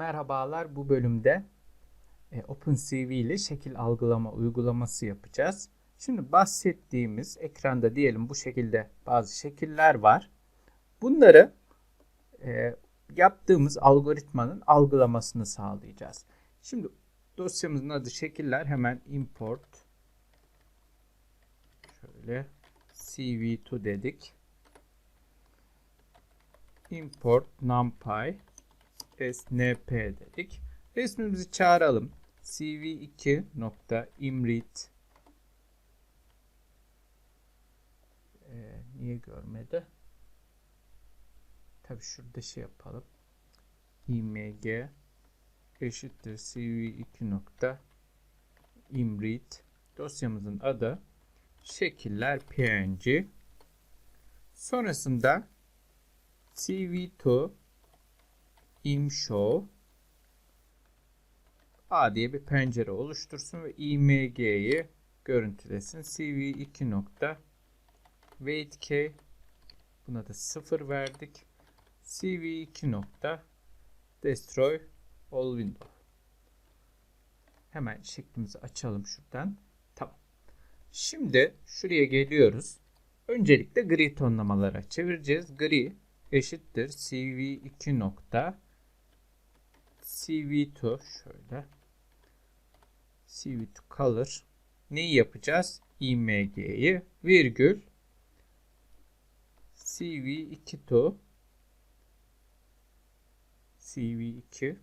Merhabalar bu bölümde e, OpenCV ile şekil algılama uygulaması yapacağız. Şimdi bahsettiğimiz ekranda diyelim bu şekilde bazı şekiller var. Bunları e, yaptığımız algoritmanın algılamasını sağlayacağız. Şimdi dosyamızın adı şekiller hemen import şöyle cv2 dedik. Import numpy snp dedik. Resmimizi çağıralım. cv2.imread ee, niye görmedi? Tabi şurada şey yapalım. img eşittir cv2.imread dosyamızın adı şekiller png sonrasında cv2 imshow A diye bir pencere oluştursun ve img'yi görüntülesin. cv2 nokta weight buna da 0 verdik. cv2 nokta destroy all window. Hemen şeklimizi açalım şuradan. Tamam. Şimdi şuraya geliyoruz. Öncelikle gri tonlamalara çevireceğiz. Gri eşittir cv2 nokta cv2 şöyle cv2 color neyi yapacağız? img'yi virgül cv2 to cv2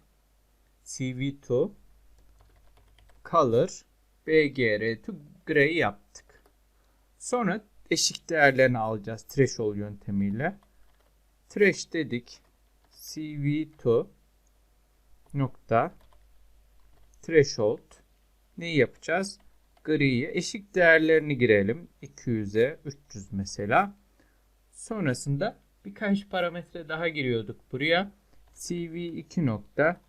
cv2 color bgr to gray yaptık. Sonra eşik değerlerini alacağız threshold yöntemiyle. Trash dedik cv2 nokta threshold neyi yapacağız? Gri'ye eşik değerlerini girelim. 200'e 300 mesela. Sonrasında birkaç parametre daha giriyorduk buraya. cv2 nokta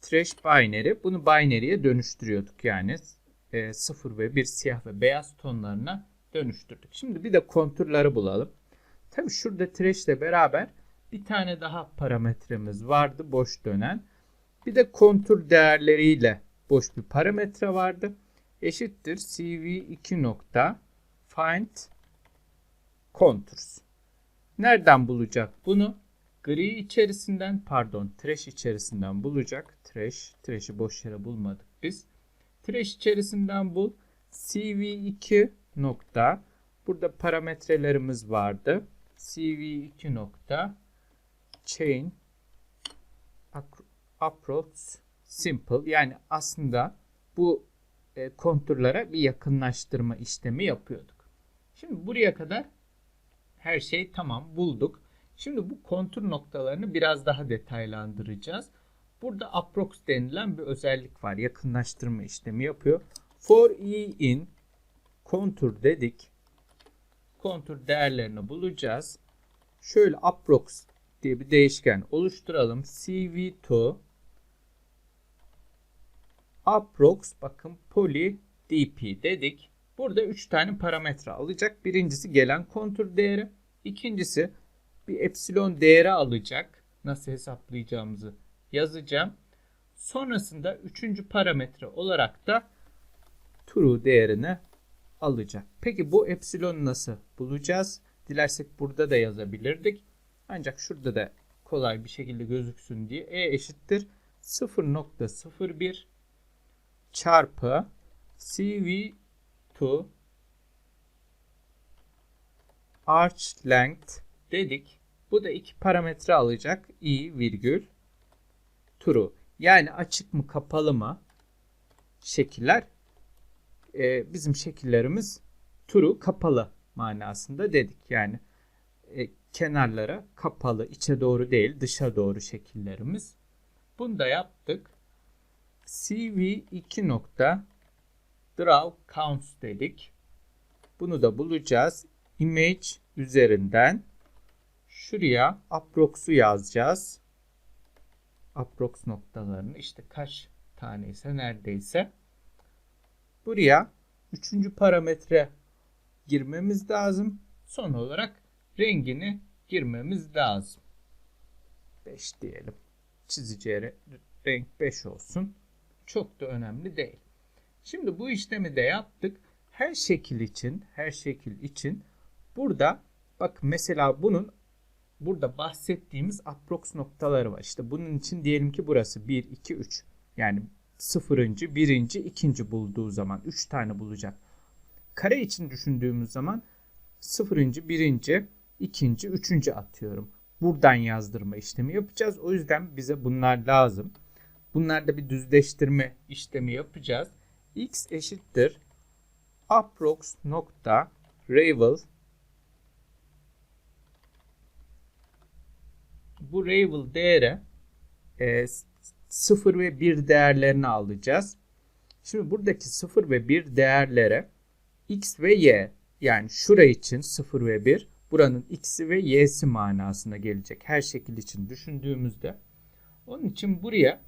trash binary. Bunu binary'e dönüştürüyorduk. Yani e, 0 ve 1 siyah ve beyaz tonlarına dönüştürdük. Şimdi bir de konturları bulalım. Tabii şurada trash ile beraber bir tane daha parametremiz vardı boş dönen. Bir de kontur değerleriyle boş bir parametre vardı. Eşittir cv2 nokta find contours. Nereden bulacak bunu? Gri içerisinden pardon trash içerisinden bulacak. Trash, trash'i boş yere bulmadık biz. Trash içerisinden bul. cv2 nokta burada parametrelerimiz vardı. cv2 nokta chain approach simple yani aslında bu e, konturlara bir yakınlaştırma işlemi yapıyorduk. Şimdi buraya kadar her şey tamam bulduk. Şimdi bu kontur noktalarını biraz daha detaylandıracağız. Burada approx denilen bir özellik var. Yakınlaştırma işlemi yapıyor. For e in kontur dedik. Kontur değerlerini bulacağız. Şöyle approx diye bir değişken oluşturalım. cv2 approx bakın poly dp dedik. Burada 3 tane parametre alacak. Birincisi gelen kontur değeri. İkincisi bir epsilon değeri alacak. Nasıl hesaplayacağımızı yazacağım. Sonrasında üçüncü parametre olarak da true değerini alacak. Peki bu epsilon nasıl bulacağız? Dilersek burada da yazabilirdik. Ancak şurada da kolay bir şekilde gözüksün diye e eşittir 0.01 çarpı CV2 arch length dedik. Bu da iki parametre alacak. i virgül true. Yani açık mı kapalı mı şekiller e, bizim şekillerimiz true kapalı manasında dedik. Yani e, kenarlara kapalı, içe doğru değil, dışa doğru şekillerimiz. Bunu da yaptık. CV2 nokta draw counts dedik. Bunu da bulacağız. Image üzerinden şuraya approx'u yazacağız. Approx noktalarını işte kaç tane ise neredeyse. Buraya üçüncü parametre girmemiz lazım. Son olarak rengini girmemiz lazım. 5 diyelim. çizeceği re- renk 5 olsun. Çok da önemli değil. Şimdi bu işlemi de yaptık. Her şekil için, her şekil için burada bak mesela bunun burada bahsettiğimiz approx noktaları var. İşte bunun için diyelim ki burası 1, 2, 3. Yani sıfırıncı, birinci, ikinci bulduğu zaman 3 tane bulacak. Kare için düşündüğümüz zaman sıfırıncı, birinci, ikinci, üçüncü atıyorum. Buradan yazdırma işlemi yapacağız. O yüzden bize bunlar lazım. Bunlarda bir düzleştirme işlemi yapacağız. x eşittir approx nokta ravel bu ravel değeri e, 0 ve 1 değerlerini alacağız. Şimdi buradaki 0 ve 1 değerlere x ve y yani şura için 0 ve 1 buranın x'i ve y'si manasına gelecek. Her şekil için düşündüğümüzde. Onun için buraya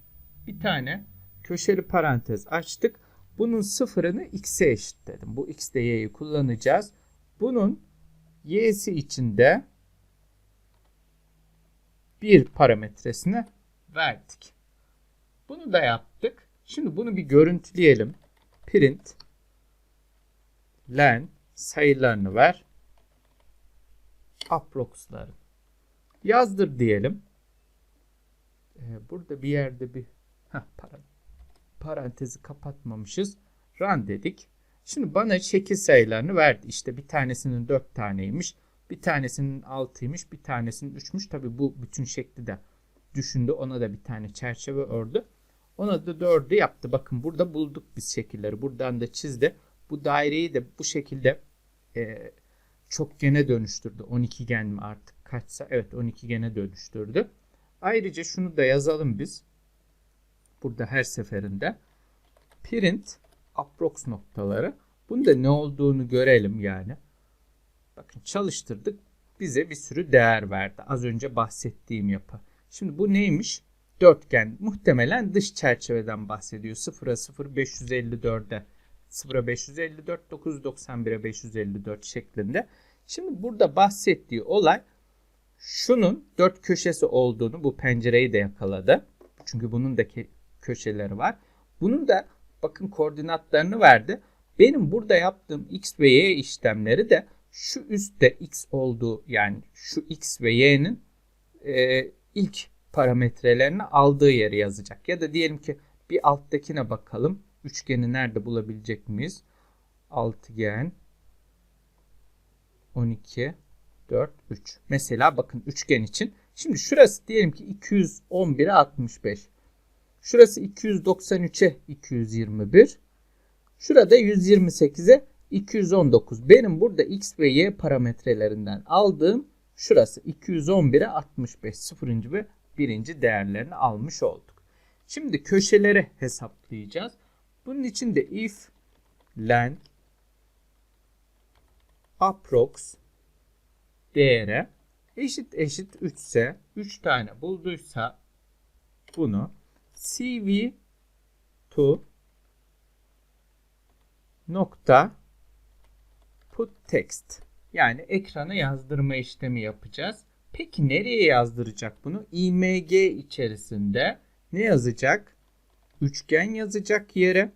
bir tane köşeli parantez açtık. Bunun sıfırını x'e eşitledim. Bu x de y'yi kullanacağız. Bunun y'si için de bir parametresine verdik. Bunu da yaptık. Şimdi bunu bir görüntüleyelim. Print len sayılarını ver. Approx'ları. Yazdır diyelim. Ee, burada bir yerde bir heh, para, parantezi kapatmamışız. Run dedik. Şimdi bana şekil sayılarını verdi. İşte bir tanesinin 4 taneymiş. Bir tanesinin 6'ymış. Bir tanesinin 3'müş. Tabi bu bütün şekli de düşündü. Ona da bir tane çerçeve ördü. Ona da 4'ü yaptı. Bakın burada bulduk biz şekilleri. Buradan da çizdi. Bu daireyi de bu şekilde e, çokgene dönüştürdü. 12 gen mi artık kaçsa? Evet 12 gene dönüştürdü. Ayrıca şunu da yazalım biz. Burada her seferinde. Print approx noktaları. Bunda ne olduğunu görelim yani. Bakın çalıştırdık. Bize bir sürü değer verdi. Az önce bahsettiğim yapı. Şimdi bu neymiş? Dörtgen. Muhtemelen dış çerçeveden bahsediyor. 0'a 0 554'e 0'a 554 991'e 554 şeklinde. Şimdi burada bahsettiği olay şunun dört köşesi olduğunu bu pencereyi de yakaladı. Çünkü bunun da köşeleri var. Bunun da bakın koordinatlarını verdi. Benim burada yaptığım x ve y işlemleri de şu üstte x olduğu yani şu x ve y'nin e, ilk parametrelerini aldığı yeri yazacak. Ya da diyelim ki bir alttakine bakalım. Üçgeni nerede bulabilecek miyiz? Altıgen 12 4 3. Mesela bakın üçgen için. Şimdi şurası diyelim ki 211'e 65. Şurası 293'e 221. Şurada 128'e 219. Benim burada x ve y parametrelerinden aldığım şurası 211'e 65. 0. ve 1. değerlerini almış olduk. Şimdi köşeleri hesaplayacağız. Bunun için de if len approx değere eşit eşit 3 ise 3 tane bulduysa bunu cv to nokta put text yani ekrana yazdırma işlemi yapacağız. Peki nereye yazdıracak bunu? img içerisinde ne yazacak? Üçgen yazacak yere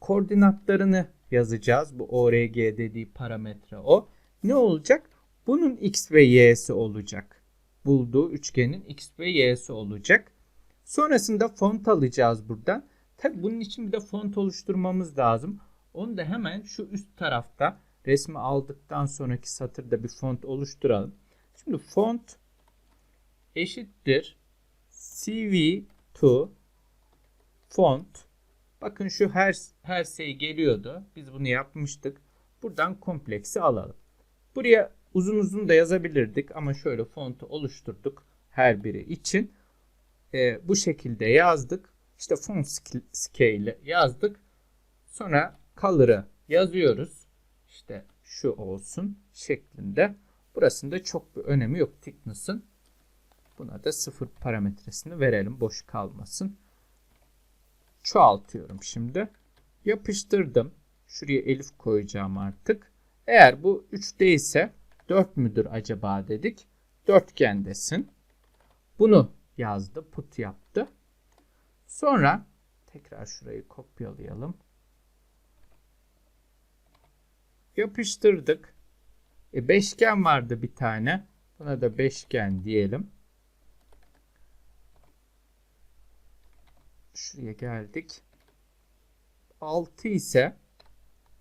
koordinatlarını yazacağız. Bu org dediği parametre o. Ne olacak? Bunun x ve y'si olacak. Bulduğu üçgenin x ve y'si olacak. Sonrasında font alacağız buradan. Tabi bunun için bir de font oluşturmamız lazım. Onu da hemen şu üst tarafta resmi aldıktan sonraki satırda bir font oluşturalım. Şimdi font eşittir cv to font. Bakın şu her her şey geliyordu. Biz bunu yapmıştık. Buradan kompleksi alalım. Buraya uzun uzun da yazabilirdik ama şöyle fontu oluşturduk her biri için. Ee, bu şekilde yazdık. İşte font scale yazdık. Sonra color'ı yazıyoruz. İşte şu olsun şeklinde. Burasında çok bir önemi yok thickness'ın. Buna da sıfır parametresini verelim. Boş kalmasın. Çoğaltıyorum şimdi. Yapıştırdım. Şuraya elif koyacağım artık. Eğer bu 3 değilse 4 müdür acaba dedik. Dörtgendesin. Bunu yazdı. Put yaptı. Sonra tekrar şurayı kopyalayalım. Yapıştırdık. E, beşgen vardı bir tane. Buna da beşgen diyelim. Şuraya geldik. 6 ise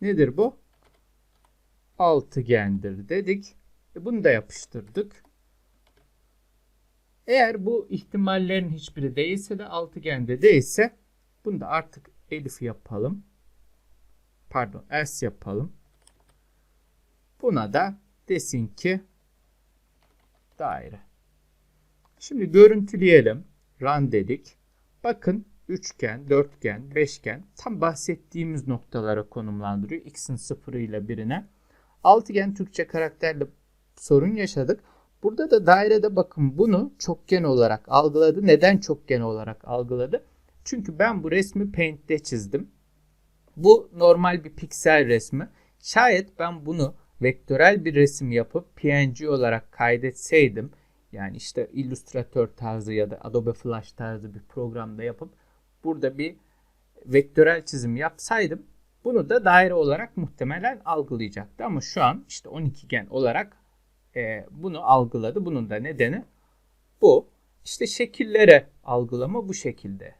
nedir bu? Altıgendir dedik. E, bunu da yapıştırdık. Eğer bu ihtimallerin hiçbiri değilse de altıgende değilse bunu da artık elif yapalım. Pardon s yapalım. Buna da desin ki daire. Şimdi görüntüleyelim. Run dedik. Bakın üçgen, dörtgen, beşgen tam bahsettiğimiz noktalara konumlandırıyor. X'in sıfırı ile birine. Altıgen Türkçe karakterle sorun yaşadık. Burada da dairede bakın bunu çokgen olarak algıladı. Neden çokgen olarak algıladı? Çünkü ben bu resmi Paint'te çizdim. Bu normal bir piksel resmi. Şayet ben bunu vektörel bir resim yapıp PNG olarak kaydetseydim yani işte Illustrator tarzı ya da Adobe Flash tarzı bir programda yapıp burada bir vektörel çizim yapsaydım bunu da daire olarak muhtemelen algılayacaktı. Ama şu an işte 12 gen olarak e, bunu algıladı. Bunun da nedeni bu. İşte şekillere algılama bu şekilde